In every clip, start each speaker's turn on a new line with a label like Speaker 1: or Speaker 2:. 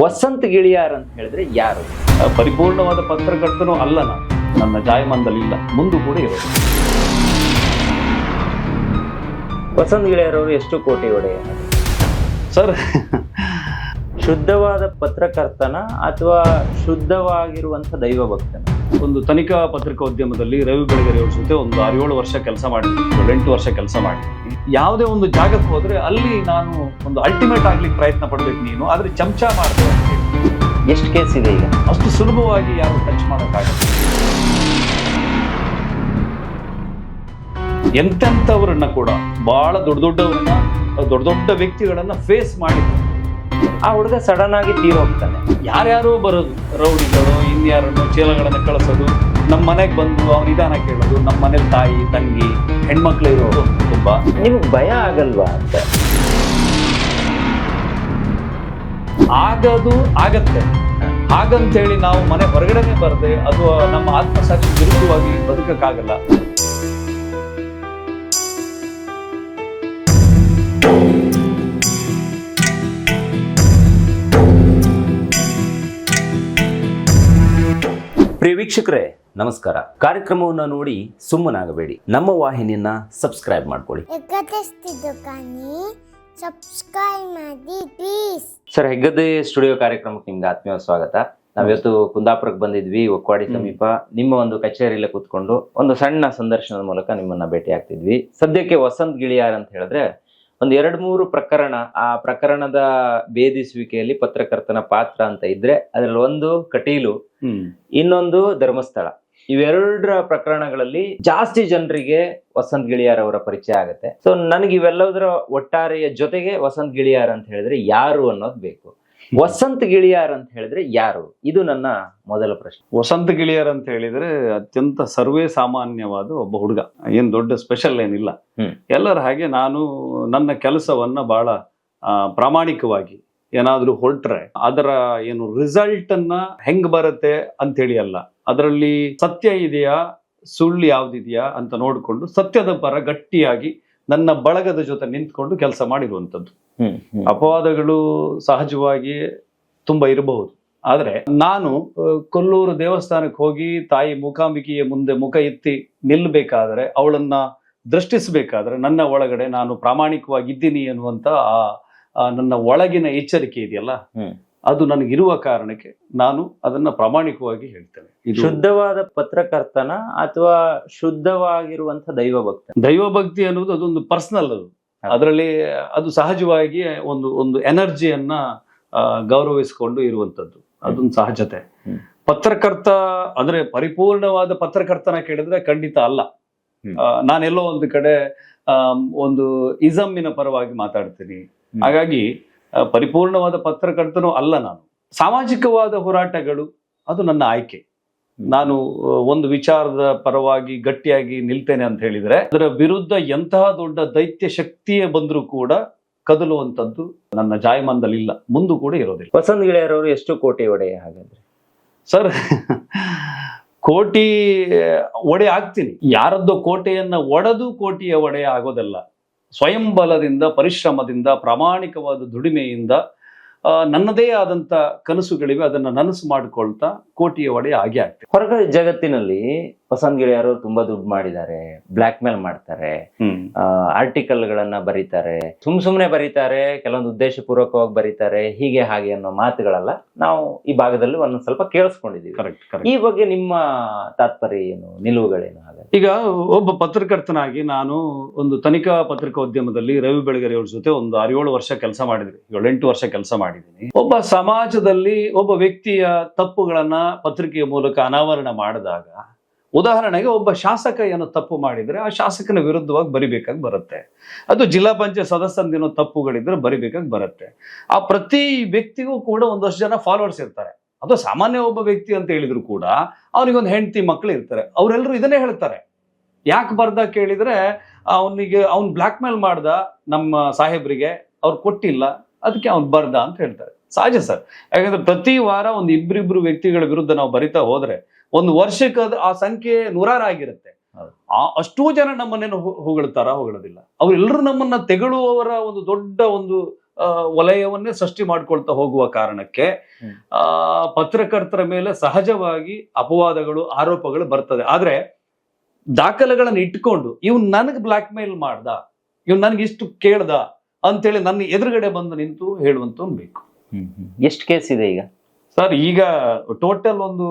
Speaker 1: ವಸಂತ್ ಗಿಳಿಯಾರ್ ಅಂತ ಹೇಳಿದ್ರೆ ಯಾರು?
Speaker 2: ಪರಿಪೂರ್ಣವಾದ ಪತ್ರಕರ್ತನೂ ಅಲ್ಲ ನಾನು. ನನ್ನ ಜಾಯಮಾನದಲ್ಲಿಲ್ಲ ಮುಂದೂ ಕೂಡ ಇರೋದು.
Speaker 1: ವಸಂತ್ ಗಿಳಿಯಾರ್ ಅವರು ಎಷ್ಟು ಕೋಟಿ ಒಡೆಯ
Speaker 2: ಸರ್
Speaker 1: ಶುದ್ಧವಾದ ಪತ್ರಕರ್ತನ ಅಥವಾ ಶುದ್ಧವಾಗಿರುವಂಥ ದೈವ ಭಕ್ತನ?
Speaker 2: ಒಂದು ತನಿಖಾ ಪತ್ರಿಕೋದ್ಯಮದಲ್ಲಿ ರವಿ ಬೆಳಗೆರೆ ಅವ್ರ ಜೊತೆ ಒಂದು ಆರು ಏಳು ವರ್ಷ ಕೆಲಸ ಮಾಡಿದ್ವಿ ಎಂಟು ವರ್ಷ ಕೆಲಸ ಮಾಡಿದ್ವಿ. ಯಾವುದೇ ಒಂದು ಜಾಗಕ್ಕೆ ಹೋದರೆ ಅಲ್ಲಿ ನಾನು ಒಂದು ಅಲ್ಟಿಮೇಟ್ ಆಗ್ಲಿಕ್ಕೆ ಪ್ರಯತ್ನ ಪಡ್ಬೇಕು ನೀನು ಆದರೆ ಚಮಚ ಮಾಡಿದೆ
Speaker 1: ಎಷ್ಟು ಕೇಸ್ ಇದೆ ಈಗ?
Speaker 2: ಅಷ್ಟು ಸುಲಭವಾಗಿ ಯಾರು ಟಚ್ ಮಾಡೋಕ್ಕಾಗಲ್ಲ. ಎಂತೆಂಥವ್ರನ್ನ ಕೂಡ ಬಹಳ ದೊಡ್ಡ ದೊಡ್ಡವ್ರನ್ನ ದೊಡ್ಡ ದೊಡ್ಡ ವ್ಯಕ್ತಿಗಳನ್ನ ಫೇಸ್ ಮಾಡಿದ್ರು.
Speaker 1: ಆ ಹುಡುಗ ಸಡನ್ ಆಗಿ ತೀರೋಗ್ತಾನೆ
Speaker 2: ಯಾರ್ಯಾರೋ ಬರೋದು ರೌಡಿಗಳು ಇನ್ಯಾರನ್ನು ಚೀಲಗಳನ್ನು ಕಳಿಸೋದು ನಮ್ಮ ಮನೆಗೆ ಬಂದು ಅವ್ನು ನಿಧಾನ ಕೇಳೋದು ನಮ್ಮ ಮನೇಲಿ ತಾಯಿ ತಂಗಿ ಹೆಣ್ಮಕ್ಳು ಇರೋದು ತುಂಬಾ.
Speaker 1: ನಿಮ್ಗೆ ಭಯ ಆಗಲ್ವಾ ಅಂತ?
Speaker 2: ಆಗದು ಆಗತ್ತೆ. ಹಾಗಂತೇಳಿ ನಾವು ಮನೆ ಹೊರಗಡೆನೆ ಬರದೆ ಅದು ನಮ್ಮ ಆತ್ಮಸಾಕ್ಷಿ ವಿರುದ್ಧವಾಗಿ ಬದುಕಕ್ಕಾಗಲ್ಲ.
Speaker 1: ವೀಕ್ಷಕರೇ ನಮಸ್ಕಾರ. ಕಾರ್ಯಕ್ರಮವನ್ನು ನೋಡಿ ಸುಮ್ಮನಾಗಬೇಡಿ. ನಮ್ಮ ವಾಹಿನಿಯನ್ನ ಸಬ್ಸ್ಕ್ರೈಬ್ ಮಾಡ್ಕೊಳ್ಳಿ.
Speaker 3: ಸಬ್ಸ್ಕ್ರೈಬ್ ಮಾಡಿ ಪ್ಲೀಸ್
Speaker 1: ಸರ್ ಹೆಗ್ಗದ್ದೆ ಸ್ಟುಡಿಯೋ ಕಾರ್ಯಕ್ರಮಕ್ಕೆ ನಿಮ್ಗೆ ಆತ್ಮೀಯ ಸ್ವಾಗತ. ನಾವಿವತ್ತು ಕುಂದಾಪುರಕ್ಕೆ ಬಂದಿದ್ವಿ ಒಕ್ವಾಡಿ ಸಮೀಪ. ನಿಮ್ಮ ಒಂದು ಕಚೇರಿಯಲ್ಲಿ ಕೂತ್ಕೊಂಡು ಒಂದು ಸಣ್ಣ ಸಂದರ್ಶನದ ಮೂಲಕ ನಿಮ್ಮನ್ನ ಭೇಟಿ ಆಗ್ತಿದ್ವಿ ಸದ್ಯಕ್ಕೆ ವಸಂತ್ ಗಿಳಿಯಾರ್ ಅಂತ ಹೇಳಿದ್ರೆ ಒಂದು ಎರಡ್ ಮೂರು ಪ್ರಕರಣ ಆ ಪ್ರಕರಣದ ಭೇದಿಸುವಿಕೆಯಲ್ಲಿ ಪತ್ರಕರ್ತನ ಪಾತ್ರ ಅಂತ ಇದ್ರೆ ಅದರಲ್ಲಿ ಒಂದು ಕಟೀಲು ಇನ್ನೊಂದು ಧರ್ಮಸ್ಥಳ. ಇವೆರಡರ ಪ್ರಕರಣಗಳಲ್ಲಿ ಜಾಸ್ತಿ ಜನರಿಗೆ ವಸಂತ್ ಗಿಳಿಯಾರ್ ಅವರ ಪರಿಚಯ ಆಗುತ್ತೆ. ಸೊ ನನಗೆ ಇವೆಲ್ಲದರ ಒಟ್ಟಾರೆಯ ಜೊತೆಗೆ ವಸಂತ್ ಗಿಳಿಯಾರ್ ಅಂತ ಹೇಳಿದ್ರೆ ಯಾರು ಅನ್ನೋದು ಬೇಕು. ವಸಂತ್ ಗಿಳಿಯಾರ್ ಅಂತ ಹೇಳಿದ್ರೆ ಯಾರು? ಇದು ನನ್ನ ಮೊದಲ ಪ್ರಶ್ನೆ.
Speaker 2: ವಸಂತ ಗಿಳಿಯಾರ್ ಅಂತ ಹೇಳಿದ್ರೆ ಅತ್ಯಂತ ಸರ್ವೇ ಸಾಮಾನ್ಯವಾದ ಒಬ್ಬ ಹುಡುಗ. ಏನ್ ದೊಡ್ಡ ಸ್ಪೆಷಲ್ ಏನಿಲ್ಲ. ಎಲ್ಲರ ಹಾಗೆ ನಾನು ನನ್ನ ಕೆಲಸವನ್ನ ಬಹಳ ಪ್ರಾಮಾಣಿಕವಾಗಿ ಏನಾದ್ರೂ ಹೊರಟ್ರೆ ಅದರ ಏನು ರಿಸಲ್ಟ್ ಅನ್ನ ಹೆಂಗ್ ಬರುತ್ತೆ ಅಂತ ಹೇಳಿ ಅಲ್ಲ. ಅದರಲ್ಲಿ ಸತ್ಯ ಇದೆಯಾ ಸುಳ್ಳು ಯಾವ್ದಿದೆಯಾ ಅಂತ ನೋಡಿಕೊಂಡು ಸತ್ಯದ ಪರ ಗಟ್ಟಿಯಾಗಿ ನನ್ನ ಬಳಗದ ಜೊತೆ ನಿಂತ್ಕೊಂಡು ಕೆಲಸ ಮಾಡಿರುವಂಥದ್ದು. ಅಪವಾದಗಳು ಸಹಜವಾಗಿ ತುಂಬಾ ಇರಬಹುದು ಆದರೆ ನಾನು ಕೊಲ್ಲೂರು ದೇವಸ್ಥಾನಕ್ಕೆ ಹೋಗಿ ತಾಯಿ ಮೂಕಾಂಬಿಕೆಯ ಮುಂದೆ ಮುಖ ಎತ್ತಿ ನಿಲ್ಲಬೇಕಾದ್ರೆ ಅವಳನ್ನ ದೃಷ್ಟಿಸಬೇಕಾದ್ರೆ ನನ್ನ ಒಳಗಡೆ ನಾನು ಪ್ರಾಮಾಣಿಕವಾಗಿದ್ದೀನಿ ಆ ಆ ನನ್ನ ಒಳಗಿನ ಎಚ್ಚರಿಕೆ ಇದೆಯಲ್ಲ. ಅದು ನನಗಿರುವ ಕಾರಣಕ್ಕೆ ನಾನು ಅದನ್ನ ಪ್ರಾಮಾಣಿಕವಾಗಿ ಹೇಳ್ತೇನೆ. ಇದು
Speaker 1: ಶುದ್ಧವಾದ ಪತ್ರಕರ್ತನ ಅಥವಾ ಶುದ್ಧವಾಗಿರುವಂತಹ ದೈವ ಭಕ್ತ
Speaker 2: ದೈವ ಭಕ್ತಿ ಅನ್ನೋದು ಅದೊಂದು ಪರ್ಸನಲ್ ಅದು. ಅದರಲ್ಲಿ ಅದು ಸಹಜವಾಗಿ ಒಂದು ಒಂದು ಎನರ್ಜಿಯನ್ನ ಗೌರವಿಸಿಕೊಂಡು ಇರುವಂತದ್ದು ಅದೊಂದು ಸಹಜತೆ. ಪತ್ರಕರ್ತ ಅಂದ್ರೆ ಪರಿಪೂರ್ಣವಾದ ಪತ್ರಕರ್ತನ ಕೇಳಿದ್ರೆ ಖಂಡಿತ ಅಲ್ಲ. ನಾನೆಲ್ಲೋ ಒಂದು ಕಡೆ ಒಂದು ಇಸಮ್ಮಿನ ಪರವಾಗಿ ಮಾತಾಡ್ತೀನಿ. ಹಾಗಾಗಿ ಪರಿಪೂರ್ಣವಾದ ಪತ್ರಕರ್ತನೂ ಅಲ್ಲ ನಾನು. ಸಾಮಾಜಿಕವಾದ ಹೋರಾಟಗಳು ಅದು ನನ್ನ ಆಯ್ಕೆ. ನಾನು ಒಂದು ವಿಚಾರದ ಪರವಾಗಿ ಗಟ್ಟಿಯಾಗಿ ನಿಲ್ತೇನೆ ಅಂತ ಹೇಳಿದ್ರೆ ಅದರ ವಿರುದ್ಧ ಎಂತಹ ದೊಡ್ಡ ದೈತ್ಯ ಶಕ್ತಿಯೇ ಬಂದರೂ ಕೂಡ ಕದಲುವಂಥದ್ದು ನನ್ನ ಜಾಯಮಾನದಲ್ಲಿ ಇಲ್ಲ. ಮುಂದೂ ಕೂಡ ಇರೋದಿಲ್ಲ.
Speaker 1: ವಸಂತ್ ಗೆಳೆಯರವರು ಎಷ್ಟು ಕೋಟಿ ಒಡೆಯ ಹಾಗಾದ್ರೆ?
Speaker 2: ಸರ್ ಕೋಟಿ ಒಡೆ ಆಗ್ತೀನಿ ಯಾರದ್ದೋ ಕೋಟೆಯನ್ನ ಒಡೆದು ಕೋಟಿಯ ಒಡೆಯ ಆಗೋದಲ್ಲ. ಸ್ವಯಂ ಬಲದಿಂದ ಪರಿಶ್ರಮದಿಂದ ಪ್ರಾಮಾಣಿಕವಾದ ದುಡಿಮೆಯಿಂದ ನನ್ನದೇ ಆದಂಥ ಕನಸುಗಳಿವೆ. ಅದನ್ನು ನನಸು ಮಾಡಿಕೊಳ್ತಾ ಕೋಟಿಯ ಒಡೆ ಆಗೇ ಆಗ್ತದೆ.
Speaker 1: ಹೊರಗಡೆ ಜಗತ್ತಿನಲ್ಲಿ ವಸಂತ್ ಗಿಳಿಯಾರ್ ತುಂಬಾ ದುಡ್ಡು ಮಾಡಿದ್ದಾರೆ ಬ್ಲಾಕ್ ಮೇಲ್ ಮಾಡ್ತಾರೆ ಆರ್ಟಿಕಲ್ ಗಳನ್ನ ಬರೀತಾರೆ ಸುಮ್ ಸುಮ್ನೆ ಬರೀತಾರೆ ಕೆಲವೊಂದು ಉದ್ದೇಶ ಪೂರ್ವಕವಾಗಿ ಬರೀತಾರೆ ಹೀಗೆ ಹಾಗೆ ಅನ್ನೋ ಮಾತುಗಳೆಲ್ಲ. ನಾವು ಈ ಭಾಗದಲ್ಲಿ ಒಂದ್ ಸ್ವಲ್ಪ ಕೇಳಿಸ್ಕೊಂಡಿದೀವಿ ಈ ಬಗ್ಗೆ ನಿಮ್ಮ ತಾತ್ಪರ್ಯ ಏನು ನಿಲುವುಗಳೇನು ಹಾಗೆ
Speaker 2: ಈಗ ಒಬ್ಬ ಪತ್ರಕರ್ತನಾಗಿ ನಾನು ಒಂದು ತನಿಖಾ ಪತ್ರಿಕೋದ್ಯಮದಲ್ಲಿ ರವಿ ಬೆಳಗೆರೆ ಅವ್ರ ಜೊತೆ ಒಂದು ಆರು ಏಳು ವರ್ಷ ಕೆಲಸ ಮಾಡಿದ್ರಿ ಏಳೆಂಟು ವರ್ಷ ಕೆಲಸ ಮಾಡಿದ್ದೀನಿ. ಒಬ್ಬ ಸಮಾಜದಲ್ಲಿ ಒಬ್ಬ ವ್ಯಕ್ತಿಯ ತಪ್ಪುಗಳನ್ನ ಪತ್ರಿಕೆಯ ಮೂಲಕ ಅನಾವರಣ ಮಾಡಿದಾಗ ಉದಾಹರಣೆಗೆ ಒಬ್ಬ ಶಾಸಕ ಏನೋ ತಪ್ಪು ಮಾಡಿದರೆ ಆ ಶಾಸಕನ ವಿರುದ್ಧವಾಗಿ ಬರಿಬೇಕಾಗಿ ಬರುತ್ತೆ. ಅದು ಜಿಲ್ಲಾ ಪಂಚಾಯತ್ ಸದಸ್ಯಂದೇನೋ ತಪ್ಪುಗಳಿದ್ರೆ ಬರಿಬೇಕಾಗಿ ಬರುತ್ತೆ. ಆ ಪ್ರತಿ ವ್ಯಕ್ತಿಗೂ ಕೂಡ ಒಂದಷ್ಟು ಜನ ಫಾಲೋವರ್ಸ್ ಇರ್ತಾರೆ. ಅದು ಸಾಮಾನ್ಯ ಒಬ್ಬ ವ್ಯಕ್ತಿ ಅಂತ ಹೇಳಿದ್ರು ಕೂಡ ಅವನಿಗೊಂದು ಹೆಂಡತಿ ಮಕ್ಕಳು ಇರ್ತಾರೆ. ಅವರೆಲ್ಲರೂ ಇದನ್ನೇ ಹೇಳ್ತಾರೆ. ಯಾಕೆ ಬರ್ದ ಕೇಳಿದ್ರೆ ಅವನಿಗೆ ಅವ್ನು ಬ್ಲಾಕ್ ಮೇಲ್ ಮಾಡ್ದ ನಮ್ಮ ಸಾಹೇಬರಿಗೆ, ಅವ್ರು ಕೊಟ್ಟಿಲ್ಲ, ಅದಕ್ಕೆ ಅವ್ನು ಬರ್ದ ಅಂತ ಹೇಳ್ತಾರೆ. ಸಹಜ ಸರ್. ಯಾಕಂದ್ರೆ ಪ್ರತಿ ವಾರ ಒಂದು ಇಬ್ಬರಿಬ್ರು ವ್ಯಕ್ತಿಗಳ ವಿರುದ್ಧ ನಾವು ಬರಿತಾ ಹೋದ್ರೆ ಒಂದು ವರ್ಷಕ್ಕೆ ಅದು ಆ ಸಂಖ್ಯೆ ನೂರಾರು ಆಗಿರುತ್ತೆ. ಆ ಅಷ್ಟೂ ಜನ ನಮ್ಮನ್ನೇನು ಹೊಗಳ್ತಾರ ಹೊಗಳೋದಿಲ್ಲ. ಅವರೆಲ್ಲರೂ ನಮ್ಮನ್ನ ತೆಗಳುವವರ ಒಂದು ದೊಡ್ಡ ಒಂದು ವಲಯವನ್ನೇ ಸೃಷ್ಟಿ ಮಾಡ್ಕೊಳ್ತಾ ಹೋಗುವ ಕಾರಣಕ್ಕೆ ಆ ಪತ್ರಕರ್ತರ ಮೇಲೆ ಸಹಜವಾಗಿ ಅಪವಾದಗಳು ಆರೋಪಗಳು ಬರ್ತದೆ. ಆದ್ರೆ ದಾಖಲೆಗಳನ್ನ ಇಟ್ಕೊಂಡು ಇವ್ನು ನನಗೆ ಬ್ಲಾಕ್ ಮೇಲ್ ಮಾಡ್ದ ಇವ್ನ್ ನನಗೆ ಇಷ್ಟು ಕೇಳ್ದ ಅಂತೇಳಿ ನನ್ನ ಎದುರುಗಡೆ ಬಂದು ನಿಂತು ಹೇಳುವಂತ ಬೇಕು.
Speaker 1: ಎಷ್ಟು ಕೇಸ್ ಇದೆ ಈಗ
Speaker 2: ಸರ್ ಈಗ ಟೋಟಲ್ ಒಂದು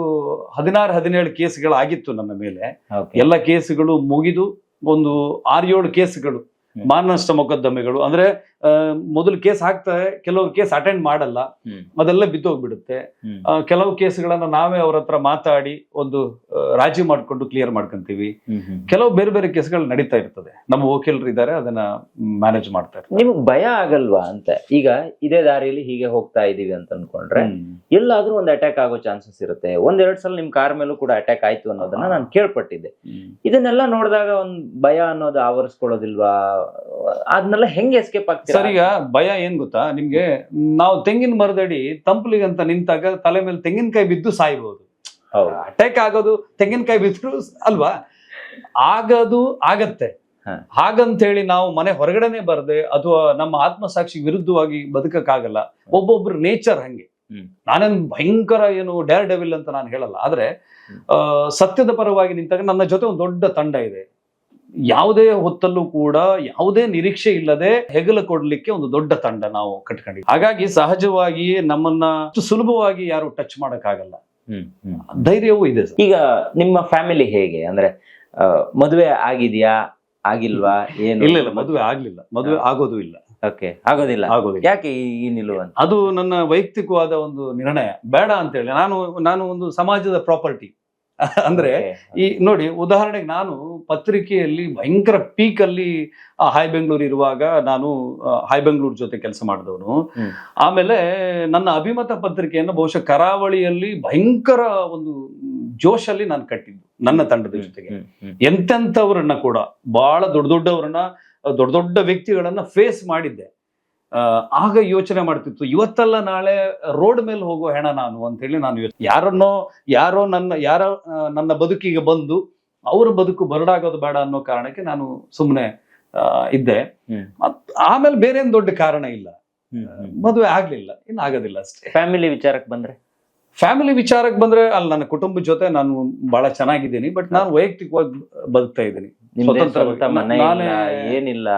Speaker 2: ಹದಿನಾರು ಹದಿನೇಳು ಕೇಸ್ಗಳಾಗಿತ್ತು ನನ್ನ ಮೇಲೆ. ಎಲ್ಲ ಕೇಸ್ಗಳು ಮುಗಿದು ಒಂದು ಆರು ಏಳು ಕೇಸ್ಗಳು. ಮಾನನಷ್ಟ ಮೊಕದ್ದಮೆಗಳು ಅಂದ್ರೆ ಮೊದಲು ಕೇಸ್ ಹಾಕ್ತಾರೆ ಕೆಲವು ಕೇಸ್ ಅಟೆಂಡ್ ಮಾಡಲ್ಲ. ಅದೆಲ್ಲ ಬಿದ್ದೋಗ್ಬಿಡುತ್ತೆ. ಕೆಲವು ಕೇಸ್ಗಳನ್ನ ನಾವೇ ಅವ್ರ ಹತ್ರ ಮಾತಾಡಿ ಒಂದು ರಾಜಿ ಮಾಡ್ಕೊಂಡು ಕ್ಲಿಯರ್ ಮಾಡ್ಕೊಂತೀವಿ. ಕೆಲವು ಬೇರೆ ಬೇರೆ ಕೇಸ್ಗಳು ನಡೀತಾ ಇರ್ತದೆ. ನಮ್ಮ ವಕೀಲರು ಇದ್ದಾರೆ ಅದನ್ನ ಮ್ಯಾನೇಜ್ ಮಾಡ್ತಾರೆ ಇರ್ತಾರೆ.
Speaker 1: ನಿಮಗ್ ಭಯ ಆಗಲ್ವಾ ಅಂತ? ಈಗ ಇದೇ ದಾರಿಯಲ್ಲಿ ಹೀಗೆ ಹೋಗ್ತಾ ಇದೀವಿ ಅಂತ ಅನ್ಕೊಂಡ್ರೆ ಎಲ್ಲಾದ್ರೂ ಒಂದು ಅಟ್ಯಾಕ್ ಆಗೋ ಚಾನ್ಸಸ್ ಇರುತ್ತೆ. ಒಂದೆರಡು ಸಲ ನಿಮ್ ಕಾರ್ ಮೇಲೂ ಕೂಡ ಅಟ್ಯಾಕ್ ಆಯ್ತು ಅನ್ನೋದನ್ನ ನಾನು ಕೇಳ್ಪಟ್ಟಿದ್ದೆ. ಇದನ್ನೆಲ್ಲ ನೋಡಿದಾಗ ಒಂದ್ ಭಯ ಅನ್ನೋದು ಆವರಿಸ್ಕೊಳ್ಳೋದಿಲ್ವಾ? ಅದನ್ನೆಲ್ಲ ಹೆಂಗೆ ಎಸ್ಕೇಪ್ ಆಗ್ತೀರಾ
Speaker 2: ಸರ್ ಈಗ ಭಯ ಏನ್ ಗೊತ್ತಾ? ನಿಮ್ಗೆ ನಾವು ತೆಂಗಿನ ಮರದಡಿ ತಂಪ್ಲಿಗಂತ ನಿಂತಾಗ ತಲೆ ಮೇಲೆ ತೆಂಗಿನಕಾಯಿ ಬಿದ್ದು ಸಾಯ್ಬಹುದು
Speaker 1: ಹೌದು.
Speaker 2: ಅಟ್ಯಾಕ್ ಆಗೋದು ತೆಂಗಿನಕಾಯಿ ಬಿದ್ರು ಅಲ್ವಾ? ಆಗದು ಆಗತ್ತೆ. ಹಾಗಂತ ಹೇಳಿ ನಾವು ಮನೆ ಹೊರಗಡೆನೆ ಬರದೆ ಅಥವಾ ನಮ್ಮ ಆತ್ಮಸಾಕ್ಷಿ ವಿರುದ್ಧವಾಗಿ ಬದುಕಕ್ಕಾಗಲ್ಲ. ಒಬ್ಬೊಬ್ರು ನೇಚರ್ ಹಂಗೆ. ನಾನೇನ್ ಭಯಂಕರ ಏನು ಡೇರ್ ಡೆವಿಲ್ ಅಂತ ನಾನು ಹೇಳಲ್ಲ. ಆದ್ರೆ ಸತ್ಯದ ಪರವಾಗಿ ನಿಂತಾಗ ನನ್ನ ಜೊತೆ ಒಂದು ದೊಡ್ಡ ತಂಡ ಇದೆ. ಯಾವುದೇ ಹೊತ್ತಲ್ಲೂ ಕೂಡ ಯಾವುದೇ ನಿರೀಕ್ಷೆ ಇಲ್ಲದೆ ಹೆಗಲು ಕೊಡ್ಲಿಕ್ಕೆ ಒಂದು ದೊಡ್ಡ ತಂಡ ನಾವು ಕಟ್ಕೊಂಡಿದ್ವಿ ಹಾಗಾಗಿ ಸಹಜವಾಗಿ ನಮ್ಮನ್ನ ಸುಲಭವಾಗಿ ಯಾರು ಟಚ್ ಮಾಡಕ್ಕಾಗಲ್ಲ. ಧೈರ್ಯವೂ ಇದೆ.
Speaker 1: ಈಗ ನಿಮ್ಮ ಫ್ಯಾಮಿಲಿ ಹೇಗೆ? ಅಂದ್ರೆ ಮದುವೆ ಆಗಿದ್ಯಾ? ಆಗಿಲ್ವಾ? ಏನು?
Speaker 2: ಇಲ್ಲ ಇಲ್ಲ ಮದುವೆ ಆಗ್ಲಿಲ್ಲ. ಮದುವೆ ಆಗೋದು ಇಲ್ಲ.
Speaker 1: ಓಕೆ ಆಗೋದಿಲ್ಲ.
Speaker 2: ಆಗೋದಿಲ್ಲ.
Speaker 1: ಯಾಕೆ ಈ- ನಿಲುವು
Speaker 2: ಅದು ನನ್ನ ವೈಯಕ್ತಿಕವಾದ ಒಂದು ನಿರ್ಣಯ. ಬೇಡ ಅಂತ ಹೇಳಿ ನಾನು ನಾನು ಒಂದು ಸಮಾಜದ ಪ್ರಾಪರ್ಟಿ ಅಂದ್ರೆ ಈ ನೋಡಿ ಉದಾಹರಣೆಗೆ ನಾನು ಪತ್ರಿಕೆಯಲ್ಲಿ ಭಯಂಕರ ಪೀಕ್ ಅಲ್ಲಿ ಹಾಯ್ ಬೆಂಗಳೂರು ಇರುವಾಗ ನಾನು ಹೈ ಹಾಯ್ ಬೆಂಗಳೂರು ಜೊತೆ ಕೆಲಸ ಮಾಡಿದವನು. ಆಮೇಲೆ ನನ್ನ ಅಭಿಮತ ಪತ್ರಿಕೆಯನ್ನು ಬಹುಶಃ ಕರಾವಳಿಯಲ್ಲಿ ಭಯಂಕರ ಒಂದು ಜೋಶಲ್ಲಿ ನಾನು ಕಟ್ಟಿದ್ದು ನನ್ನ ತಂಡದ ಜೊತೆಗೆ. ಎಂತೆಂಥವ್ರನ್ನ ಕೂಡ ಬಹಳ ದೊಡ್ಡ ದೊಡ್ಡವರನ್ನ ದೊಡ್ಡ ದೊಡ್ಡ ವ್ಯಕ್ತಿಗಳನ್ನ ಫೇಸ್ ಮಾಡಿದ್ದೆ. ಆಗ ಯೋಚನೆ ಮಾಡ್ತಿತ್ತು. ಇವತ್ತಲ್ಲ ನಾಳೆ ರೋಡ್ ಮೇಲೆ ಹೋಗೋ ಹೆಣ ನಾನು ಅಂತ ಹೇಳಿ ನಾನು ಯೋಚನೆ ಯಾರನ್ನೋ ಯಾರೋ ನನ್ನ ಯಾರೋ ನನ್ನ ಬದುಕಿಗೆ ಬಂದು ಅವರ ಬದುಕು ಬರಡಾಗೋದು ಬೇಡ ಅನ್ನೋ ಕಾರಣಕ್ಕೆ ನಾನು ಸುಮ್ಮನೆ ಇದ್ದೆ. ಆಮೇಲೆ ಬೇರೆ ಏನ್ ದೊಡ್ಡ ಕಾರಣ ಇಲ್ಲ. ಮದುವೆ ಆಗ್ಲಿಲ್ಲ. ಇನ್ನು ಆಗೋದಿಲ್ಲ ಅಷ್ಟೇ.
Speaker 1: ಫ್ಯಾಮಿಲಿ ವಿಚಾರಕ್ಕೆ ಬಂದ್ರೆ?
Speaker 2: ಫ್ಯಾಮಿಲಿ ವಿಚಾರಕ್ಕೆ ಬಂದ್ರೆ ಅಲ್ಲಿ ನನ್ನ ಕುಟುಂಬ ಜೊತೆ ನಾನು ಬಹಳ ಚೆನ್ನಾಗಿದ್ದೀನಿ ಬಟ್ ನಾನು ವೈಯಕ್ತಿಕವಾಗಿ ಬದುಕ್ತಾ ಇದ್ದೀನಿ.
Speaker 1: ಏನಿಲ್ಲ.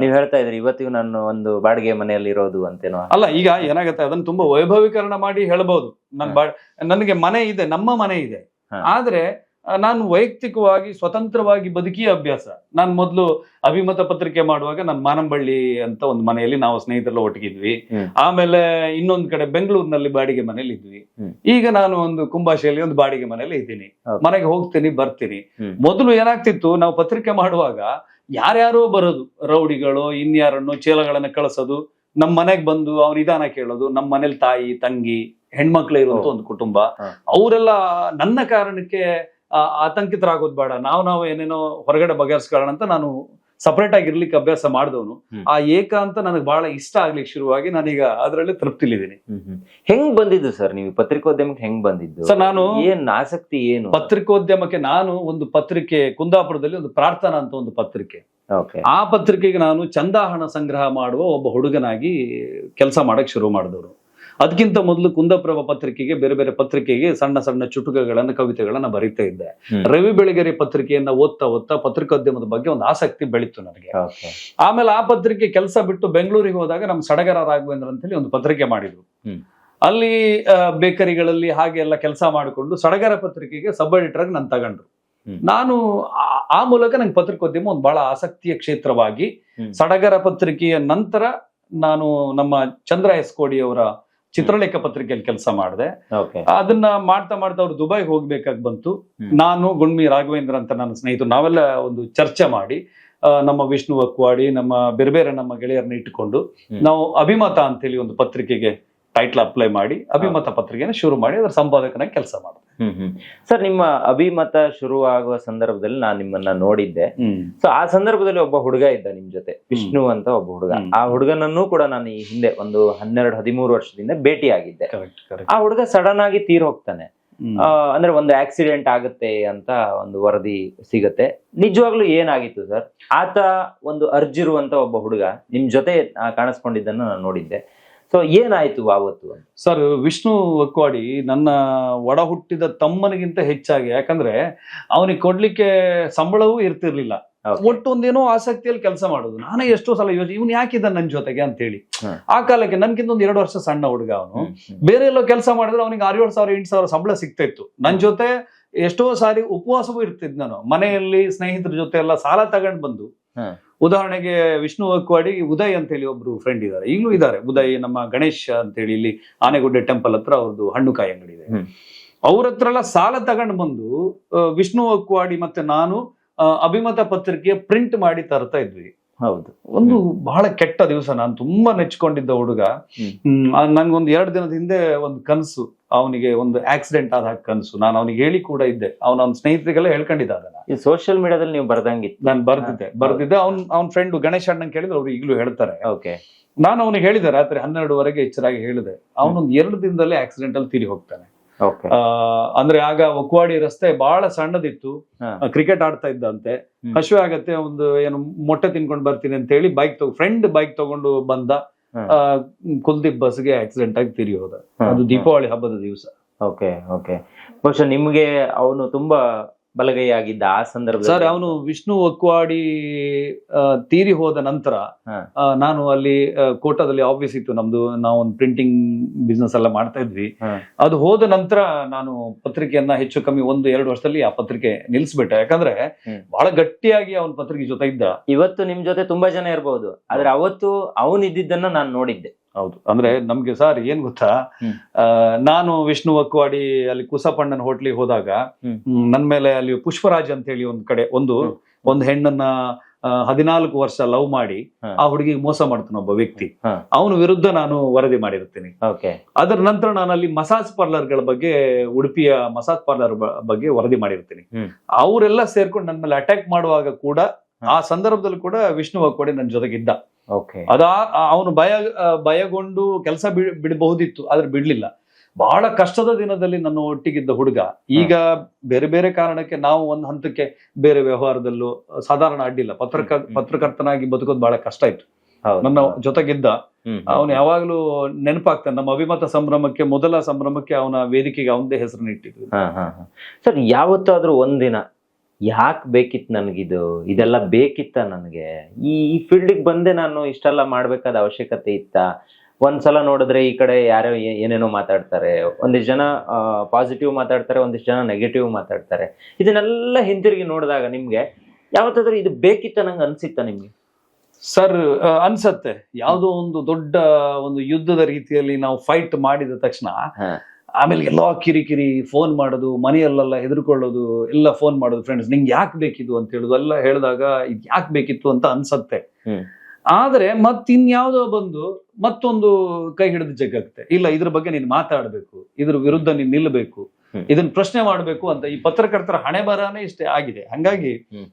Speaker 1: ನೀವು ಹೇಳ್ತಾ ಇದ್ರಿ ಇವತ್ತಿಗೂ ನಾನು ಒಂದು ಬಾಡಿಗೆ ಮನೆಯಲ್ಲಿ ಇರೋದು ಅಂತೇನೋ.
Speaker 2: ಅಲ್ಲ ಈಗ ಏನಾಗುತ್ತೆ ಅದನ್ನ ತುಂಬಾ ವೈಭವೀಕರಣ ಮಾಡಿ ಹೇಳ್ಬೋದು. ನನ್ ಬಾ ನನಗೆ ಮನೆ ಇದೆ ನಮ್ಮ ಮನೆ ಇದೆ. ಆದ್ರೆ ನಾನು ವೈಯಕ್ತಿಕವಾಗಿ ಸ್ವತಂತ್ರವಾಗಿ ಬದುಕಿಯ ಅಭ್ಯಾಸ. ನಾನು ಮೊದಲು ಅಭಿಮತ ಪತ್ರಿಕೆ ಮಾಡುವಾಗ ನಾನು ಮಾನಂಬಳ್ಳಿ ಅಂತ ಒಂದು ಮನೆಯಲ್ಲಿ ನಾವು ಸ್ನೇಹಿತರೆಲ್ಲ ಒಟ್ಟಿಗಿದ್ವಿ. ಆಮೇಲೆ ಇನ್ನೊಂದು ಕಡೆ ಬೆಂಗಳೂರಿನಲ್ಲಿ ಬಾಡಿಗೆ ಮನೇಲಿ ಇದ್ವಿ. ಈಗ ನಾನು ಒಂದು ಕುಂಭಾಶೆಯಲ್ಲಿ ಒಂದು ಬಾಡಿಗೆ ಮನೇಲಿ ಇದ್ದೀನಿ. ಮನೆಗೆ ಹೋಗ್ತೀನಿ ಬರ್ತೀನಿ. ಮೊದಲು ಏನಾಗ್ತಿತ್ತು ನಾವು ಪತ್ರಿಕೆ ಮಾಡುವಾಗ ಯಾರ್ಯಾರೋ ಬರೋದು ರೌಡಿಗಳು ಇನ್ಯಾರನ್ನು ಚೇಲಗಳನ್ನು ಕಳಿಸೋದು ನಮ್ಮ ಮನೆಗೆ ಬಂದು ಅವ್ರ ನಿಧಾನ ಕೇಳೋದು ನಮ್ಮ ಮನೇಲಿ ತಾಯಿ ತಂಗಿ ಹೆಣ್ಮಕ್ಳು ಇರುವಂತ. ಒಂದು ಕುಟುಂಬ. ಅವರೆಲ್ಲ ನನ್ನ ಕಾರಣಕ್ಕೆ ಆತಂಕಿತರಾಗೋದು ಬೇಡ. ನಾವು ನಾವು ಏನೇನೋ ಹೊರಗಡೆ ಬಗೆಹರಿಸ್ಕೊಳ್ಳೋಣ ಅಂತ ನಾನು ಸಪರೇಟ್ ಆಗಿ ಇರ್ಲಿಕ್ಕೆ ಅಭ್ಯಾಸ ಮಾಡಿದವನು.
Speaker 1: ಆ
Speaker 2: ಆ ಏಕಾಂತ ನನಗೆ ಬಹಳ ಇಷ್ಟ ಆಗ್ಲಿಕ್ಕೆ ಶುರುವಾಗಿ ನಾನೀಗ ಅದರಲ್ಲಿ ತೃಪ್ತಿಲಿದ್ದೀನಿ.
Speaker 1: ಹೆಂಗ್ ಬಂದಿದ್ದು ಸರ್ ನೀವು? ಪತ್ರಿಕೋದ್ಯಮಕ್ಕೆ ಹೆಂಗ್ ಬಂದಿದ್ದು?
Speaker 2: ಸರ್, ನಾನು-
Speaker 1: ಏನ್ ಆಸಕ್ತಿ ಏನು?
Speaker 2: ಪತ್ರಿಕೋದ್ಯಮಕ್ಕೆ ನಾನು ಒಂದು ಪತ್ರಿಕೆ ಕುಂದಾಪುರದಲ್ಲಿ ಒಂದು ಪ್ರಾರ್ಥನಾ ಅಂತ ಒಂದು ಪತ್ರಿಕೆ.
Speaker 1: ಓಕೆ.
Speaker 2: ಆ ಪತ್ರಿಕೆಗೆ ನಾನು ಚಂದಾ ಹಣ ಸಂಗ್ರಹ ಮಾಡುವ ಒಬ್ಬ ಹುಡುಗನಾಗಿ ಕೆಲಸ ಮಾಡಕ್ ಶುರು ಮಾಡಿದವರು. ಅದಕ್ಕಿಂತ ಮೊದಲು ಕುಂದಪ್ರಭ ಪತ್ರಿಕೆಗೆ ಬೇರೆ ಬೇರೆ ಪತ್ರಿಕೆಗೆ ಸಣ್ಣ ಸಣ್ಣ ಚುಟುಕಗಳನ್ನ ಕವಿತೆಗಳನ್ನ ಬರೀತಾ ಇದ್ದೆ. ರವಿ ಬೆಳಗೆರೆ ಪತ್ರಿಕೆಯನ್ನ ಓದ್ತಾ ಓದ್ತಾ ಪತ್ರಿಕೋದ್ಯಮದ ಬಗ್ಗೆ ಒಂದು ಆಸಕ್ತಿ ಬೆಳೀತು ನನಗೆ. ಆಮೇಲೆ ಆ ಪತ್ರಿಕೆ ಕೆಲಸ ಬಿಟ್ಟು ಬೆಂಗಳೂರಿಗೆ ಹೋದಾಗ ನಮ್ಮ ಸಡಗರ ರಾಘವೇಂದ್ರ ಅಂತ ಹೇಳಿ ಒಂದು ಪತ್ರಿಕೆ ಮಾಡಿದ್ರು. ಅಲ್ಲಿ ಬೇಕರಿಗಳಲ್ಲಿ ಹಾಗೆ ಎಲ್ಲ ಕೆಲಸ ಮಾಡಿಕೊಂಡು ಸಡಗರ ಪತ್ರಿಕೆಗೆ ಸಬ್ ಎಡಿಟರ್ ಆಗಿ ನಾನು ತಗೊಂಡ್ರು. ನಾನು ಆ- ಆ ಮೂಲಕ ನಂಗೆ ಪತ್ರಿಕೋದ್ಯಮ ಒಂದು ಬಹಳ ಆಸಕ್ತಿಯ ಕ್ಷೇತ್ರವಾಗಿ ಸಡಗರ ಪತ್ರಿಕೆಯ ನಂತರ ನಾನು ನಮ್ಮ ಚಂದ್ರ ಎಸ್ ಕೋಡಿ ಅವರ ಚಿತ್ರಲೇಖ ಪತ್ರಿಕೆಯಲ್ಲಿ ಕೆಲಸ ಮಾಡಿದೆ. ಅದನ್ನ ಮಾಡ್ತಾ ಮಾಡ್ತಾ ಅವ್ರು ದುಬೈ ಹೋಗ್ಬೇಕಾಗಿ ಬಂತು. ನಾನು ಗುಣ್ಮಿ ರಾಘವೇಂದ್ರ ಅಂತ ನನ್ನ ಸ್ನೇಹಿತರು ನಾವೆಲ್ಲ ಒಂದು ಚರ್ಚೆ ಮಾಡಿ ನಮ್ಮ ವಿಷ್ಣು ಅಕ್ವಾಡಿ ನಮ್ಮ ಬೇರೆ ಬೇರೆ ನಮ್ಮ ಗೆಳೆಯರನ್ನ ಇಟ್ಟುಕೊಂಡು ನಾವು ಅಭಿಮತ ಅಂತೇಳಿ ಒಂದು ಪತ್ರಿಕೆಗೆ ಟೈಟ್ಲ್ ಅಪ್ಲೈ ಮಾಡಿ ಅಭಿಮತ ಪತ್ರಿಕೆನ ಶುರು ಮಾಡಿ ಅದರ ಸಂಪಾದಕನಾಗಿ ಕೆಲಸ ಮಾಡಿದೆ
Speaker 1: ಸರ್ ನಿಮ್ಮ ಅಭಿಮತ ಶುರು ಆಗುವ ಸಂದರ್ಭದಲ್ಲಿ ನಾನು ನಿಮ್ಮನ್ನ ನೋಡಿದ್ದೆ. ಸೊ ಆ ಸಂದರ್ಭದಲ್ಲಿ ಒಬ್ಬ ಹುಡುಗ ಇದ್ದ ನಿಮ್ ಜೊತೆ ವಿಷ್ಣು ಅಂತ ಒಬ್ಬ ಹುಡುಗ. ಆ ಹುಡುಗನನ್ನು ಕೂಡ ನಾನು ಈ ಹಿಂದೆ ಒಂದು ಹನ್ನೆರಡು ಹದಿಮೂರು ವರ್ಷದಿಂದ ಭೇಟಿ ಆಗಿದ್ದೆ ಆ ಹುಡುಗ ಸಡನ್ ಆಗಿ ತೀರ್ ಹೋಗ್ತಾನೆ. ಅಂದ್ರೆ ಒಂದು ಆಕ್ಸಿಡೆಂಟ್ ಆಗುತ್ತೆ ಅಂತ ಒಂದು ವರದಿ ಸಿಗತ್ತೆ. ನಿಜವಾಗ್ಲೂ ಏನಾಗಿತ್ತು ಸರ್? ಆತ ಒಂದು ಅರ್ಜಿರುವಂತ ಒಬ್ಬ ಹುಡುಗ ನಿಮ್ ಜೊತೆ ಕಾಣಿಸ್ಕೊಂಡಿದ್ದನ್ನ ನಾನು ನೋಡಿದ್ದೆ. ಸೊ ಏನಾಯ್ತು ಆವತ್ತು?
Speaker 2: ಸರ್ ವಿಷ್ಣು ಒಕ್ವಾಡಿ ನನ್ನ ಒಡ ಹುಟ್ಟಿದ ತಮ್ಮನಿಗಿಂತ ಹೆಚ್ಚಾಗಿ ಯಾಕಂದ್ರೆ ಅವನಿಗೆ ಕೊಡ್ಲಿಕ್ಕೆ ಸಂಬಳವೂ ಇರ್ತಿರ್ಲಿಲ್ಲ.
Speaker 1: Okay.
Speaker 2: ಒಟ್ಟು ಒಂದೇನೋ ಆಸಕ್ತಿಯಲ್ಲಿ ಕೆಲಸ ಮಾಡೋದು. ನಾನೇ ಎಷ್ಟೋ ಸಲ ಯೋಚನೆ ಇವನು ಯಾಕಿದ್ದ ನನ್ನ ಜೊತೆಗೆ ಅಂತ ಹೇಳಿ ಆ ಕಾಲಕ್ಕೆ ನನ್ಗಿಂತ ಒಂದು ಎರಡು ವರ್ಷ ಸಣ್ಣ ಹುಡುಗ ಅವನು. ಬೇರೆ ಎಲ್ಲೋ ಕೆಲಸ ಮಾಡಿದ್ರೆ ಅವನಿಗೆ ಆರು ಏಳು ಸಾವಿರ ಎಂಟು ಸಾವಿರ ಸಂಬಳ ಸಿಗ್ತಾ ಇತ್ತು. ನನ್ನ ಜೊತೆ ಎಷ್ಟೋ ಸಾರಿ ಉಪವಾಸವೂ ಇರ್ತಿದ್ ನಾನು. ಮನೆಯಲ್ಲಿ ಸ್ನೇಹಿತರ ಜೊತೆ ಎಲ್ಲ ಸಾಲ ತಗೊಂಡ್ ಬಂದು. ಉದಾಹರಣೆಗೆ ವಿಷ್ಣು ಅಕ್ವಾಡಿ ಉದಯ್ ಅಂತ ಹೇಳಿ ಒಬ್ರು ಫ್ರೆಂಡ್ ಇದ್ದಾರೆ. ಈಗಲೂ ಇದ್ದಾರೆ. ಉದಯ್ ನಮ್ಮ ಗಣೇಶ್ ಅಂತ ಹೇಳಿ ಇಲ್ಲಿ ಆನೆಗುಡ್ಡೆ ಟೆಂಪಲ್ ಹತ್ರ ಅವ್ರದ್ದು ಹಣ್ಣುಕಾಯಿ ಅಂಗಡಿ ಇದೆ. ಅವ್ರ ಹತ್ರ ಎಲ್ಲ ಸಾಲ ತಗೊಂಡು ಬಂದು ವಿಷ್ಣು ಅಕ್ವಾಡಿ ಮತ್ತೆ ನಾನು ಅಭಿಮತ ಪತ್ರಿಕೆ ಪ್ರಿಂಟ್ ಮಾಡಿ ತರ್ತಾ ಇದ್ವಿ.
Speaker 1: ಹೌದು.
Speaker 2: ಒಂದು ಬಹಳ ಕೆಟ್ಟ ದಿವಸ. ನಾನು ತುಂಬಾ ನೆಚ್ಕೊಂಡಿದ್ದ ಹುಡುಗ. ನನ್ಗೊಂದು ಎರಡು ದಿನದ ಹಿಂದೆ ಒಂದು ಕನಸು. ಅವನಿಗೆ ಒಂದು ಆಕ್ಸಿಡೆಂಟ್ ಆದ ಕನಸು ನಾನು ಅವನಿಗೆ ಹೇಳಿ ಕೂಡ ಇದ್ದೆ. ಅವನ ಅವ್ನ ಸ್ನೇಹಿತರಿಗೆಲ್ಲ ಹೇಳ್ಕೊಂಡಿದ್ದ ಅದನ್ನ.
Speaker 1: ಈ ಸೋಷಿಯಲ್ ಮೀಡಿಯಾದಲ್ಲಿ ನೀವು ಬರ್ದಂಗಿತ್ತು.
Speaker 2: ನಾನು ಬರ್ದಿದ್ದೆ. ಬರ್ದಿದ್ದೆ. ಅವ್ನ ಅವ್ನ ಫ್ರೆಂಡ್ ಗಣೇಶ್ ಅಣ್ಣನ್ ಕೇಳಿದ್ರೆ ಅವ್ರು ಈಗಲೂ ಹೇಳ್ತಾರೆ.
Speaker 1: ಓಕೆ.
Speaker 2: ನಾನು ಅವನಿಗೆ ಹೇಳಿದೆ ರಾತ್ರಿ ಹನ್ನೆರಡುವರೆಗೆ ಎಚ್ಚರಾಗಿ ಹೇಳಿದೆ. ಅವನೊಂದು ಎರಡು ದಿನದಲ್ಲೇ ಆಕ್ಸಿಡೆಂಟ್ ಅಲ್ಲಿ ತೀರಿ ಹೋಗ್ತಾನೆ. ಅಂದ್ರೆ ಆಗ ಒಕ್ವಾಡಿ ರಸ್ತೆ ಬಹಳ ಸಣ್ಣದಿತ್ತು. ಕ್ರಿಕೆಟ್ ಆಡ್ತಾ ಇದ್ದಂತೆ. ಹಸುವೆ ಆಗತ್ತೆ ಒಂದು ಏನು ಮೊಟ್ಟೆ ತಿನ್ಕೊಂಡು ಬರ್ತೀನಿ ಅಂತ ಹೇಳಿ ಬೈಕ್ ತಗೊ ಫ್ರೆಂಡ್ ಬೈಕ್ ತಗೊಂಡು ಬಂದ. ಕುಲ್ದೀಪ್ ಬಸ್ಗೆ ಆಕ್ಸಿಡೆಂಟ್ ಆಗಿ ತಿರಿ ಹೋದ. ಅದು ದೀಪಾವಳಿ ಹಬ್ಬದ ದಿವಸ.
Speaker 1: ಓಕೆ ಓಕೆ ಬಹುಶಃ ನಿಮ್ಗೆ ಅವನು ತುಂಬಾ ಬಲಗೈ ಆಗಿದ್ದ ಆ ಸಂದರ್ಭದಲ್ಲಿ.
Speaker 2: ಸರ್ ಅವನು ವಿಷ್ಣು ಒಕ್ವಾಡಿ ತೀರಿ ಹೋದ ನಂತರ ನಾನು ಅಲ್ಲಿ ಕೋಟಾದಲ್ಲಿ ಆಫೀಸ್ ಇತ್ತು. ನಮ್ದು ನಾವು ಒಂದು ಪ್ರಿಂಟಿಂಗ್ ಬಿಸ್ನೆಸ್ ಎಲ್ಲ ಮಾಡ್ತಾ ಇದ್ವಿ. ಅದು ಹೋದ ನಂತರ ನಾನು ಪತ್ರಿಕೆಯನ್ನ ಹೆಚ್ಚು ಕಮ್ಮಿ ಒಂದು ಎರಡು ವರ್ಷದಲ್ಲಿ ಆ ಪತ್ರಿಕೆ ನಿಲ್ಸ್ಬಿಟ್ಟೆ. ಯಾಕಂದ್ರೆ. ಬಹಳ ಗಟ್ಟಿಯಾಗಿ ಅವನ ಪತ್ರಿಕೆ ಜೊತೆ ಇದ್ದ.
Speaker 1: ಇವತ್ತು ನಿಮ್ ಜೊತೆ ತುಂಬಾ ಜನ ಇರಬಹುದು ಆದ್ರೆ ಅವತ್ತು ಅವನಿದ್ದನ್ನ ಇದ್ದಿದ್ದನ್ನ ನಾನು ನೋಡಿದ್ದೆ.
Speaker 2: ಹೌದು. ಅಂದ್ರೆ ನಮ್ಗೆ ಸರ್ ಏನ್ ಗೊತ್ತಾ? ನಾನು ವಿಷ್ಣು ಒಕ್ವಾಡಿ ಅಲ್ಲಿ ಕುಸಪಣ್ಣನ ಹೋಟ್ಲಿಗೆ ಹೋದಾಗ ನನ್ ಮೇಲೆ ಅಲ್ಲಿ ಪುಷ್ಪರಾಜ್ ಅಂತ ಹೇಳಿ ಒಂದ್ ಕಡೆ ಒಂದು ಒಂದ್ ಹೆಣ್ಣನ್ನ ಹದಿನಾಲ್ಕು ವರ್ಷ ಲವ್ ಮಾಡಿ ಆ ಹುಡುಗಿಗೆ ಮೋಸ ಮಾಡ್ತಾನೆ ಒಬ್ಬ ವ್ಯಕ್ತಿ. ಅವನ ವಿರುದ್ಧ ನಾನು ವರದಿ ಮಾಡಿರ್ತೀನಿ ಅದರ ನಂತರ ನಾನು ಅಲ್ಲಿ ಮಸಾಜ್ ಪಾರ್ಲರ್ಗಳ ಬಗ್ಗೆ ಉಡುಪಿಯ ಮಸಾಜ್ ಪಾರ್ಲರ್ ಬಗ್ಗೆ ವರದಿ ಮಾಡಿರ್ತೀನಿ. ಅವರೆಲ್ಲ ಸೇರ್ಕೊಂಡು ನನ್ನ ಮೇಲೆ ಅಟ್ಯಾಕ್ ಮಾಡುವಾಗ ಕೂಡ ಆ ಸಂದರ್ಭದಲ್ಲಿ ಕೂಡ ವಿಷ್ಣು ಒಕ್ವಾಡಿ ನನ್ನ ಜೊತೆಗಿದ್ದ. ಅದಾ ಅವನು ಭಯ ಭಯಗೊಂಡು ಕೆಲಸ ಬಿಡಬಹುದಿತ್ತು ಆದ್ರೆ ಬಿಡ್ಲಿಲ್ಲ. ಬಹಳ ಕಷ್ಟದ ದಿನದಲ್ಲಿ ನನ್ನ ಒಟ್ಟಿಗಿದ್ದ ಹುಡುಗ. ಈಗ ಬೇರೆ ಬೇರೆ ಕಾರಣಕ್ಕೆ ನಾವು ಒಂದ್ ಹಂತಕ್ಕೆ ಬೇರೆ ವ್ಯವಹಾರದಲ್ಲೂ ಸಾಧಾರಣ ಅಡ್ಡಿಲ್ಲ. ಪತ್ರಕ ಪತ್ರಕರ್ತನಾಗಿ ಬದುಕೋದು ಬಹಳ ಕಷ್ಟ ಇತ್ತು ನನ್ನ ಜೊತೆಗಿದ್ದ. ಅವನು ಯಾವಾಗ್ಲೂ ನೆನಪಾಗ್ತಾನೆ. ನಮ್ಮ ಅಭಿಮತ ಸಂಭ್ರಮಕ್ಕೆ ಮೊದಲ ಸಂಭ್ರಮಕ್ಕೆ ಅವನ ವೇದಿಕೆಗೆ ಅವನದೇ ಹೆಸರನ್ನ ಇಟ್ಟಿದ್ವಿ
Speaker 1: ಸರ್ ಯಾವತ್ತಾದ್ರೂ ಒಂದಿನ ಯಾಕೆ ಬೇಕಿತ್ತು ನನಗಿದು ಇದೆಲ್ಲ ಬೇಕಿತ್ತ ನನಗೆ? ಈ ಈ ಫೀಲ್ಡಿಗೆ ಬಂದೆ ನಾನು ಇಷ್ಟೆಲ್ಲ ಮಾಡಬೇಕಾದ ಅವಶ್ಯಕತೆ ಇತ್ತ? ಒಂದ್ಸಲ ನೋಡಿದ್ರೆ ಈ ಕಡೆ ಯಾರೋ ಏನೇನೋ ಮಾತಾಡ್ತಾರೆ. ಒಂದಿಷ್ಟು ಜನ ಪಾಸಿಟಿವ್ ಮಾತಾಡ್ತಾರೆ ಒಂದಿಷ್ಟು ಜನ ನೆಗೆಟಿವ್ ಮಾತಾಡ್ತಾರೆ. ಇದನ್ನೆಲ್ಲ ಹಿಂತಿರುಗಿ ನೋಡಿದಾಗ ನಿಮಗೆ ಯಾವತ್ತಾದ್ರೂ ಇದು ಬೇಕಿತ್ತ ನಂಗೆ ಅನ್ಸಿತ್ತ ನಿಮಗೆ?
Speaker 2: ಸರ್ ಅನ್ಸತ್ತೆ. ಯಾವುದೋ ಒಂದು ದೊಡ್ಡ ಒಂದು ಯುದ್ಧದ ರೀತಿಯಲ್ಲಿ ನಾವು ಫೈಟ್ ಮಾಡಿದ ತಕ್ಷಣ. ಆಮೇಲೆ ಎಲ್ಲ ಕಿರಿಕಿರಿ ಫೋನ್ ಮಾಡೋದು ಮನೆಯಲ್ಲೆಲ್ಲ ಹೆದರ್ಕೊಳ್ಳೋದು ಎಲ್ಲ ಫೋನ್ ಮಾಡೋದು. ಫ್ರೆಂಡ್ಸ್ ನಿಂಗೆ ಯಾಕೆ ಬೇಕಿದ್ದು ಅಂತ ಹೇಳುದು ಎಲ್ಲ ಹೇಳಿದಾಗ ಇದು ಯಾಕೆ ಬೇಕಿತ್ತು ಅಂತ ಅನ್ಸತ್ತೆ. ಆದರೆ ಮತ್ತಿನ್ಯಾವುದೋ ಬಂದು ಮತ್ತೊಂದು ಕೈ ಹಿಡಿದು ಜಗ್ಗತ್ತೆ ಇಲ್ಲ ಇದ್ರ ಬಗ್ಗೆ ನೀನು ಮಾತಾಡಬೇಕು ಇದ್ರ ವಿರುದ್ಧ ನೀನು ನಿಲ್ಲಬೇಕು. ಇದನ್ನ ಪ್ರಶ್ನೆ ಮಾಡಬೇಕು ಅಂತ ಈ ಪತ್ರಕರ್ತರ ಹಣೆ ಬರಾನೇ ಇಷ್ಟೇ ಆಗಿದೆ. ಹಂಗಾಗಿ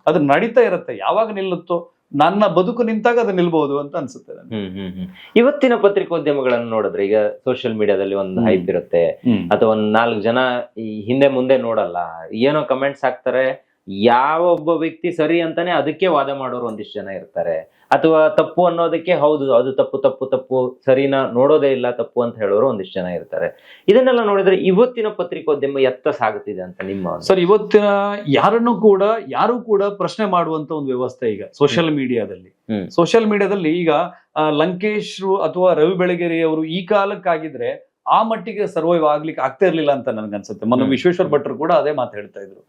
Speaker 1: ಅದ್ರ
Speaker 2: ಅದು ನಡೀತಾ ಇರತ್ತೆ. ಯಾವಾಗ ನಿಲ್ಲುತ್ತೋ ನನ್ನ ಬದುಕು ನಿಂತಾಗ ಅದು ನಿಲ್ಬಹುದು ಅಂತ ಅನ್ಸುತ್ತೆ ನನಗೆ.
Speaker 1: ಹ್ಮ್ ಹ್ಮ್ ಹ್ಮ್. ಇವತ್ತಿನ ಪತ್ರಿಕೋದ್ಯಮಗಳನ್ನು ನೋಡಿದ್ರೆ ಈಗ ಸೋಷಿಯಲ್ ಮೀಡಿಯಾದಲ್ಲಿ ಒಂದು ಹೈಪ್ ಇರುತ್ತೆ. ಅಥವಾ ಒಂದ್ ನಾಲ್ಕು ಜನ ಈ ಹಿಂದೆ ಮುಂದೆ ನೋಡಲ್ಲ. ಏನೋ ಕಮೆಂಟ್ಸ್ ಹಾಕ್ತಾರೆ ಯಾವ ಒಬ್ಬ ವ್ಯಕ್ತಿ ಸರಿ ಅಂತಾನೆ ಅದಕ್ಕೆ ವಾದ ಮಾಡೋರು ಒಂದಿಷ್ಟು ಜನ ಇರ್ತಾರೆ. ಅಥವಾ ತಪ್ಪು ಅನ್ನೋದಕ್ಕೆ ಹೌದು ಅದು ತಪ್ಪು ತಪ್ಪು ತಪ್ಪು ಸರಿನಾ ನೋಡೋದೇ ಇಲ್ಲ ತಪ್ಪು ಅಂತ ಹೇಳೋರು ಒಂದಿಷ್ಟು ಜನ ಇರ್ತಾರೆ. ಇದನ್ನೆಲ್ಲ ನೋಡಿದ್ರೆ ಇವತ್ತಿನ ಪತ್ರಿಕೋದ್ಯಮ ಎತ್ತ ಸಾಗುತ್ತಿದೆ ಅಂತ ನಿಮ್ಮ
Speaker 2: ಸರ್ ಇವತ್ತಿನ ಯಾರನ್ನು ಕೂಡ ಯಾರು ಕೂಡ ಪ್ರಶ್ನೆ ಮಾಡುವಂತ ಒಂದು ವ್ಯವಸ್ಥೆ ಈಗ ಸೋಷಿಯಲ್ ಮೀಡಿಯಾದಲ್ಲಿ. ಸೋಷಿಯಲ್ ಮೀಡಿಯಾದಲ್ಲಿ ಈಗ ಲಂಕೇಶ್ ಅಥವಾ ರವಿ ಬೆಳಗೆರೆ ಅವರು ಈ ಕಾಲಕ್ಕಾಗಿದ್ರೆ ಆ ಮಟ್ಟಿಗೆ ಸರ್ವೈವ್ ಆಗ್ಲಿಕ್ಕೆ ಆಗ್ತಾ ಇರ್ಲಿಲ್ಲ ಅಂತ ನನ್ಗೆ ಅನ್ಸುತ್ತೆ. ಮೊನ್ನೆ ವಿಶ್ವೇಶ್ವರ ಭಟ್ರು ಕೂಡ ಅದೇ ಮಾತು ಹೇಳ್ತಾ ಇದ್ರು.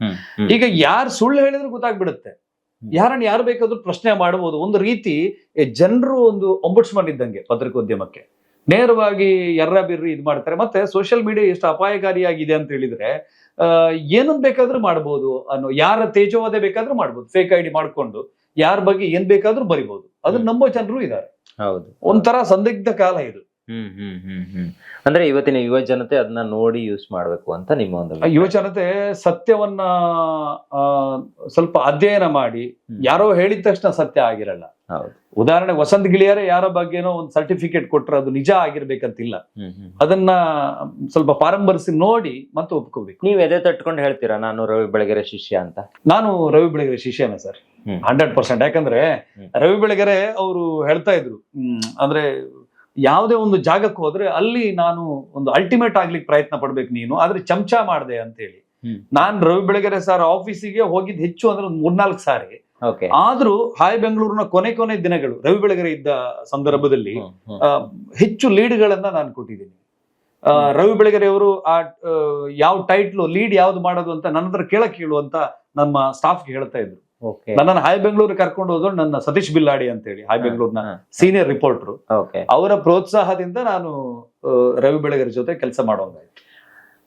Speaker 2: ಈಗ ಯಾರು ಸುಳ್ಳು ಹೇಳಿದ್ರು ಗೊತ್ತಾಗ್ಬಿಡುತ್ತೆ. ಯಾರನ್ನ ಯಾರು ಬೇಕಾದ್ರೂ ಪ್ರಶ್ನೆ ಮಾಡಬಹುದು ಒಂದು ರೀತಿ ಜನರು ಒಂದು ಒಂಬುಡ್ಸ್ಮನ್ ಇದ್ದಂಗೆ ಪತ್ರಿಕೋದ್ಯಮಕ್ಕೆ. ನೇರವಾಗಿ ಎರ್ರ ಬಿರ್ರಿ ಇದು ಮಾಡ್ತಾರೆ. ಮತ್ತೆ ಸೋಷಿಯಲ್ ಮೀಡಿಯಾ ಎಷ್ಟು ಅಪಾಯಕಾರಿಯಾಗಿದೆ ಅಂತ ಹೇಳಿದ್ರೆ ಏನನ್ ಬೇಕಾದ್ರೂ ಮಾಡಬಹುದು ಅನ್ನೋ ಯಾರ ತೇಜವಾದ ಬೇಕಾದ್ರೂ ಮಾಡ್ಬೋದು. ಫೇಕ್ ಐಡಿ ಮಾಡ್ಕೊಂಡು ಯಾರ ಬಗ್ಗೆ ಏನ್ ಬೇಕಾದ್ರೂ ಬರಿಬಹುದು ಅದನ್ನ ನಂಬೋ ಜನರು ಇದ್ದಾರೆ.
Speaker 1: ಹೌದು.
Speaker 2: ಒಂಥರ ಸಂದಿಗ್ಧ ಕಾಲ ಇದು.
Speaker 1: ಹ್ಮ್ ಹ್ಮ್ ಹ್ಮ್ ಹ್ಮ್. ಅಂದ್ರೆ ಇವತ್ತಿನ ಯುವ ಜನತೆ ಅದನ್ನ ನೋಡಿ ಯೂಸ್ ಮಾಡ್ಬೇಕು ಅಂತ ನಿಮ್ಮ ಒಂದು
Speaker 2: ಯುವ ಯುವಜನತೆ ಸತ್ಯವನ್ನ ಆ, ಸ್ವಲ್ಪ ಅಧ್ಯಯನ ಮಾಡಿ. ಯಾರೋ ಹೇಳಿದ ತಕ್ಷಣ ಸತ್ಯ ಆಗಿರಲ್ಲ.
Speaker 1: ಹೌದು.
Speaker 2: ಉದಾಹರಣೆ ವಸಂತ ಗಿಳಿಯರೇ ಯಾರ ಬಗ್ಗೆನೋ ಒಂದು ಸರ್ಟಿಫಿಕೇಟ್ ಕೊಟ್ರೆ ಅದು ನಿಜ ಆಗಿರ್ಬೇಕಂತಿಲ್ಲ.
Speaker 1: ಹ್ಮ್ ಹ್ಮ್.
Speaker 2: ಅದನ್ನ ಸ್ವಲ್ಪ ಪಾರಂಬರಿಸಿ ನೋಡಿ ಮತ್ತೆ ಒಪ್ಕೋಬೇಕು.
Speaker 1: ನೀವ್ ಎದೆ ತಟ್ಕೊಂಡು ಹೇಳ್ತೀರಾ ನಾನು ರವಿ ಬೆಳಗೆರೆ ಶಿಷ್ಯ ಅಂತ?
Speaker 2: ನಾನು ರವಿ ಬೆಳಗೆರೆ ಶಿಷ್ಯನೇ ಸರ್.
Speaker 1: ಹ್ಮ್.
Speaker 2: Hundred percent. ಯಾಕಂದ್ರೆ
Speaker 1: ಹ್ಮ್.
Speaker 2: ರವಿ ಬೆಳಗೆರೆ ಅವರು ಹೇಳ್ತಾ ಇದ್ರು. ಹ್ಮ್, ಅಂದ್ರೆ ಯಾವುದೇ ಒಂದು ಜಾಗಕ್ಕೆ ಹೋದ್ರೆ ಅಲ್ಲಿ ನಾನು ಒಂದು ಅಲ್ಟಿಮೇಟ್ ಆಗ್ಲಿಕ್ಕೆ ಪ್ರಯತ್ನ ಪಡ್ಬೇಕು ನೀನು ಆದ್ರೆ ಚಮಚ ಮಾಡಿದೆ ಅಂತ ಹೇಳಿ
Speaker 1: ಹ್ಮ್.
Speaker 2: ನಾನ್ ರವಿ ಬೆಳಗೆರೆ ಸರ್ ಆಫೀಸಿಗೆ ಹೋಗಿದ್ ಹೆಚ್ಚು ಅಂದ್ರೆ ಒಂದು ಮೂರ್ನಾಲ್ಕು ಸಾರಿ. ಆದ್ರೂ ಹಾಯ್ ಬೆಂಗಳೂರಿನ ಕೊನೆ ಕೊನೆ ದಿನಗಳು ರವಿ ಬೆಳಗೆರೆ ಇದ್ದ ಸಂದರ್ಭದಲ್ಲಿ ಹೆಚ್ಚು ಲೀಡ್ಗಳನ್ನ ನಾನು ಕೊಟ್ಟಿದ್ದೀನಿ. ಆ, ರವಿ ಬೆಳಗೆರೆ ಅವರು ಆ ಯಾವ ಟೈಟ್ಲು ಲೀಡ್ ಯಾವ್ದು ಮಾಡೋದು ಅಂತ ನನ್ನ ಹತ್ರ ಕೇಳಕ್ ಹೇಳು ಅಂತ ನಮ್ಮ ಸ್ಟಾಫ್ಗೆ ಹೇಳ್ತಾ ಇದ್ರು. ನನ್ನನ್ನು ಹಾಯ್ ಬೆಂಗಳೂರು ಕರ್ಕೊಂಡು ಹೋದ್ರು ನನ್ನ ಸತೀಶ್ ಬಿಲ್ಲಾಡಿ ಅಂತ ಹೇಳಿ ಹಾಯ್ ಬೆಂಗಳೂರಿನ ಸೀನಿಯರ್ ರಿಪೋರ್ಟರ್ ಅವರ ಪ್ರೋತ್ಸಾಹದಿಂದ ನಾನು ರವಿ ಬೆಳಗರ್ ಜೊತೆ ಕೆಲಸ ಮಾಡೋಂಗಾಯ್ತು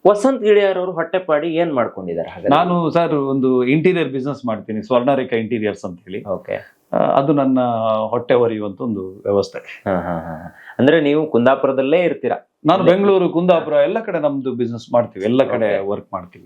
Speaker 1: ವಸಂತ್ ಗಿಳಿಯಾರ್ ಅವರು ಹೊಟ್ಟೆಪಾಡಿ ಏನ್ ಮಾಡ್ಕೊಂಡಿದ್ದಾರೆ
Speaker 2: ನಾನು ಸರ್ ಒಂದು ಇಂಟೀರಿಯರ್ ಬಿಸ್ನೆಸ್ ಮಾಡ್ತೀನಿ ಸ್ವರ್ಣರೇಖಾ ಇಂಟೀರಿಯರ್ಸ್ ಅಂತ ಹೇಳಿ
Speaker 1: ಓಕೆ
Speaker 2: ಅದು ನನ್ನ ಹೊಟ್ಟೆ ಹೊರೆಯುವಂತ ಒಂದು ವ್ಯವಸ್ಥೆ.
Speaker 1: ಅಂದ್ರೆ ನೀವು ಕುಂದಾಪುರದಲ್ಲೇ ಇರ್ತೀರಾ?
Speaker 2: ನಾನು ಬೆಂಗಳೂರು ಕುಂದಾಪುರ ಎಲ್ಲ ಕಡೆ ನಮ್ದು ಬಿಸ್ನೆಸ್ ಮಾಡ್ತೀವಿ ಎಲ್ಲ ಕಡೆ ವರ್ಕ್ ಮಾಡ್ತೀವಿ.